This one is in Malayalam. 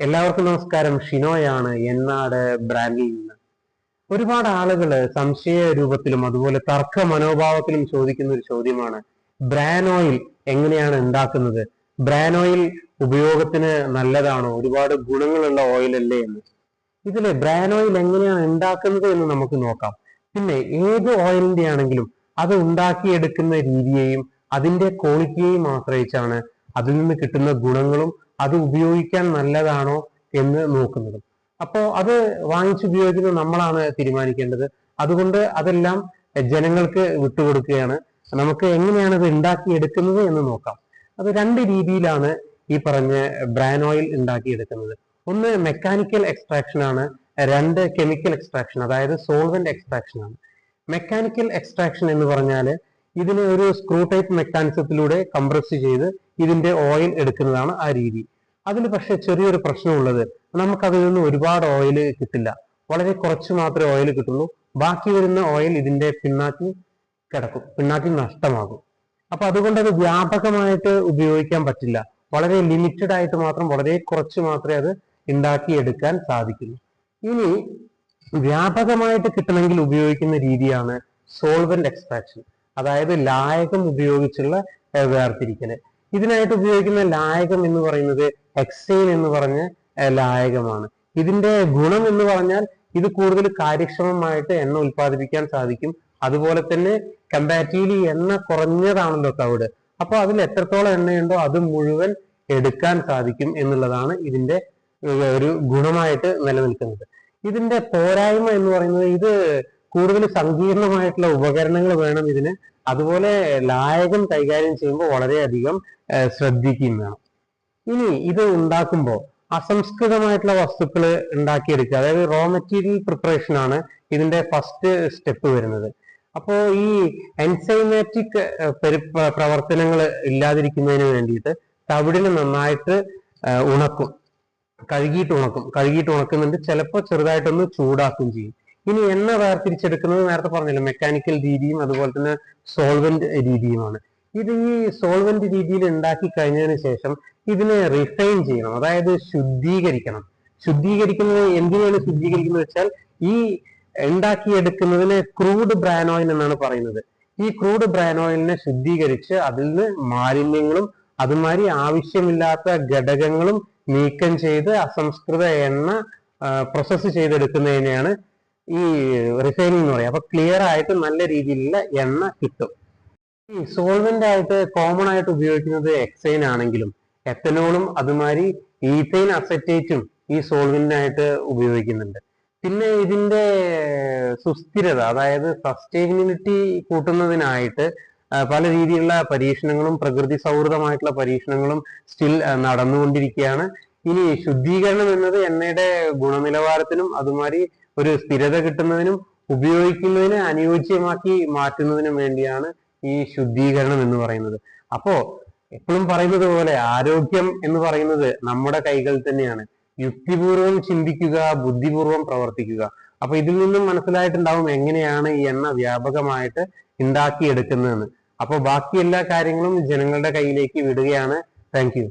എല്ലാവർക്കും നമസ്കാരം. ഷിനോയാണ് എന്നാട് ബ്രാൻഡിൽ നിന്ന്. ഒരുപാട് ആളുകൾ സംശയ രൂപത്തിലും അതുപോലെ തർക്ക മനോഭാവത്തിലും ചോദിക്കുന്ന ഒരു ചോദ്യമാണ് ബ്രാൻ ഓയിൽ എങ്ങനെയാണ് ഉണ്ടാക്കുന്നത്? ബ്രാൻ ഓയിൽ ഉപയോഗത്തിന് നല്ലതാണോ? ഒരുപാട് ഗുണങ്ങളുള്ള ഓയിൽ അല്ലേ എന്ന്. ഇതിൽ ബ്രാൻ ഓയിൽ എങ്ങനെയാണ് ഉണ്ടാക്കുന്നത് എന്ന് നമുക്ക് നോക്കാം. പിന്നെ ഏത് ഓയിലിന്റെ ആണെങ്കിലും അത് ഉണ്ടാക്കിയെടുക്കുന്ന രീതിയെയും അതിന്റെ ക്വാളിറ്റിയെയും ആശ്രയിച്ചാണ് അതിൽ നിന്ന് കിട്ടുന്ന ഗുണങ്ങളും അത് ഉപയോഗിക്കാൻ നല്ലതാണോ എന്ന് നോക്കുന്നതും. അപ്പോൾ അത് വാങ്ങിച്ചുപയോഗിക്കുന്നത് നമ്മളാണ് തീരുമാനിക്കേണ്ടത്. അതുകൊണ്ട് അതെല്ലാം ജനങ്ങൾക്ക് വിട്ടുകൊടുക്കുകയാണ്. നമുക്ക് എങ്ങനെയാണ് ഇത് ഉണ്ടാക്കിയെടുക്കുന്നത് എന്ന് നോക്കാം. അത് രണ്ട് രീതിയിലാണ് ഈ പറഞ്ഞ ബ്രാൻ ഓയിൽ ഉണ്ടാക്കിയെടുക്കുന്നത്. ഒന്ന് മെക്കാനിക്കൽ എക്സ്ട്രാക്ഷൻ ആണ് രണ്ട് കെമിക്കൽ എക്സ്ട്രാക്ഷൻ അതായത് സോൾവെന്റ് എക്സ്ട്രാക്ഷൻ ആണ്. മെക്കാനിക്കൽ എക്സ്ട്രാക്ഷൻ എന്ന് പറഞ്ഞാൽ ഇതിനെ ഒരു സ്ക്രൂ ടൈപ്പ് മെക്കാനിസത്തിലൂടെ കംപ്രസ് ചെയ്ത് ഇതിന്റെ ഓയിൽ എടുക്കുന്നതാണ് ആ രീതി. അതിൽ പക്ഷെ ചെറിയൊരു പ്രശ്നമുള്ളത്. നമുക്കതിൽ നിന്ന് ഒരുപാട് ഓയിൽ കിട്ടില്ല. വളരെ കുറച്ച് മാത്രമേ ഓയിൽ കിട്ടുള്ളൂ. ബാക്കി വരുന്ന ഓയിൽ ഇതിന്റെ പിന്നാക്കി കിടക്കും. പിന്നാക്കി നഷ്ടമാകും. അപ്പൊ അതുകൊണ്ട് അത് വ്യാപകമായിട്ട് ഉപയോഗിക്കാൻ പറ്റില്ല. വളരെ ലിമിറ്റഡ് ആയിട്ട് മാത്രം വളരെ കുറച്ച് മാത്രമേ അത് ഉണ്ടാക്കിയെടുക്കാൻ സാധിക്കുള്ളൂ. ഇനി വ്യാപകമായിട്ട് കിട്ടണമെങ്കിൽ ഉപയോഗിക്കുന്ന രീതിയാണ് സോൾവെന്റ് എക്സ്ട്രാക്ഷൻ അതായത് ലായകം ഉപയോഗിച്ചുള്ള വേർതിരിക്കൽ ഇതിനായിട്ട് ഉപയോഗിക്കുന്ന ലായകം എന്ന് പറയുന്നത് എക്സൈൻ എന്ന് പറഞ്ഞ ലായകമാണ്. ഇതിന്റെ ഗുണം എന്ന് പറഞ്ഞാൽ ഇത് കൂടുതൽ കാര്യക്ഷമമായിട്ട് എണ്ണ ഉൽപ്പാദിപ്പിക്കാൻ സാധിക്കും. അതുപോലെ തന്നെ കമ്പാരിറ്റീവ്ലി എണ്ണ കുറഞ്ഞതാണല്ലോ തവിട് അപ്പോൾ അതിൽ എത്രത്തോളം എണ്ണയുണ്ടോ അത് മുഴുവൻ എടുക്കാൻ സാധിക്കും എന്നുള്ളതാണ് ഇതിന്റെ ഒരു ഗുണമായിട്ട് നിലനിൽക്കുന്നത്. ഇതിന്റെ പോരായ്മ എന്ന് പറയുന്നത് ഇത് കൂടുതൽ സങ്കീർണമായിട്ടുള്ള ഉപകരണങ്ങൾ വേണം ഇതിന്. അതുപോലെ ലായകം കൈകാര്യം ചെയ്യുമ്പോൾ വളരെയധികം ശ്രദ്ധിക്കുകയും വേണം ഇനി ഇത് ഉണ്ടാക്കുമ്പോൾ അസംസ്കൃതമായിട്ടുള്ള വസ്തുക്കൾ ഉണ്ടാക്കിയെടുക്കുക. അതായത് റോ മെറ്റീരിയൽ പ്രിപ്പറേഷൻ ആണ് ഇതിന്റെ ഫസ്റ്റ് സ്റ്റെപ്പ് വരുന്നത്. അപ്പോൾ ഈ എൻസൈമാറ്റിക് പ്രവർത്തനങ്ങൾ ഇല്ലാതിരിക്കുന്നതിന് വേണ്ടിയിട്ട് തവിടിന് നന്നായിട്ട് ഉണക്കും. കഴുകിയിട്ട് ഉണക്കും. കഴുകിയിട്ട് ഉണക്കുന്നുണ്ട്. ചിലപ്പോൾ ചെറുതായിട്ടൊന്ന് ചൂടാക്കുകയും ചെയ്യും. ഇനി എണ്ണ വേർതിരിച്ചെടുക്കുന്നത് നേരത്തെ പറഞ്ഞല്ലോ മെക്കാനിക്കൽ രീതിയും അതുപോലെ തന്നെ സോൾവെന്റ് രീതിയുമാണ്. ഇത് ഈ സോൾവെന്റ് രീതിയിൽ ഉണ്ടാക്കി കഴിഞ്ഞതിന് ശേഷം ഇതിനെ റിഫൈൻ ചെയ്യണം അതായത് ശുദ്ധീകരിക്കണം. ശുദ്ധീകരിക്കുന്നത് എന്തിനാണ് ശുദ്ധീകരിക്കുന്നത് വെച്ചാൽ ഈ ഉണ്ടാക്കിയെടുക്കുന്നതിന് ക്രൂഡ് ബ്രാൻ ഓയിൽ എന്നാണ് പറയുന്നത്. ഈ ക്രൂഡ് ബ്രാൻ ഓയിലിനെ ശുദ്ധീകരിച്ച് അതിൽ നിന്ന് മാലിന്യങ്ങളും അതുമാതിരി ആവശ്യമില്ലാത്ത ഘടകങ്ങളും നീക്കം ചെയ്ത് അസംസ്കൃത എണ്ണ പ്രോസസ്സ് ചെയ്തെടുക്കുന്നതിനെയാണ് ഈ റിഫൈനിങ് എന്ന് പറയും. അപ്പൊ ക്ലിയർ ആയിട്ട് നല്ല രീതിയിലുള്ള എണ്ണ കിട്ടും. ഈ സോൾവെന്റ് ആയിട്ട് കോമൺ ആയിട്ട് ഉപയോഗിക്കുന്നത് എക്സൈൻ ആണെങ്കിലും എത്തനോളും അതുമാതിരി ഈഥൈൻ അസറ്റേറ്റും ഈ സോൾവെന്റിനായിട്ട് ഉപയോഗിക്കുന്നുണ്ട്. പിന്നെ ഇതിന്റെ സുസ്ഥിരത അതായത് സസ്റ്റൈനബിലിറ്റി കൂട്ടുന്നതിനായിട്ട് പല രീതിയിലുള്ള പരീക്ഷണങ്ങളും പ്രകൃതി സൗഹൃദമായിട്ടുള്ള പരീക്ഷണങ്ങളും സ്റ്റിൽ നടന്നുകൊണ്ടിരിക്കുകയാണ്. ഇനി ശുദ്ധീകരണം എന്നത് എണ്ണയുടെ ഗുണനിലവാരത്തിനും അതുമാതിരി ഒരു സ്ഥിരത കിട്ടുന്നതിനും ഉപയോഗിക്കുന്നതിന് അനുയോജ്യമാക്കി മാറ്റുന്നതിനും വേണ്ടിയാണ് ഈ ശുദ്ധീകരണം എന്ന് പറയുന്നത്. അപ്പോ എപ്പോഴും പറയുന്നത് പോലെ ആരോഗ്യം എന്ന് പറയുന്നത് നമ്മുടെ കൈകൾ തന്നെയാണ്. യുക്തിപൂർവം ചിന്തിക്കുക ബുദ്ധിപൂർവം പ്രവർത്തിക്കുക. അപ്പൊ ഇതിൽ നിന്നും മനസ്സിലായിട്ടുണ്ടാവും എങ്ങനെയാണ് ഈ എണ്ണ വ്യാപകമായിട്ട് ഉണ്ടാക്കിയെടുക്കുന്നതെന്ന്. അപ്പോൾ ബാക്കി എല്ലാ കാര്യങ്ങളും ജനങ്ങളുടെ കയ്യിലേക്ക് വിടുകയാണ്. താങ്ക്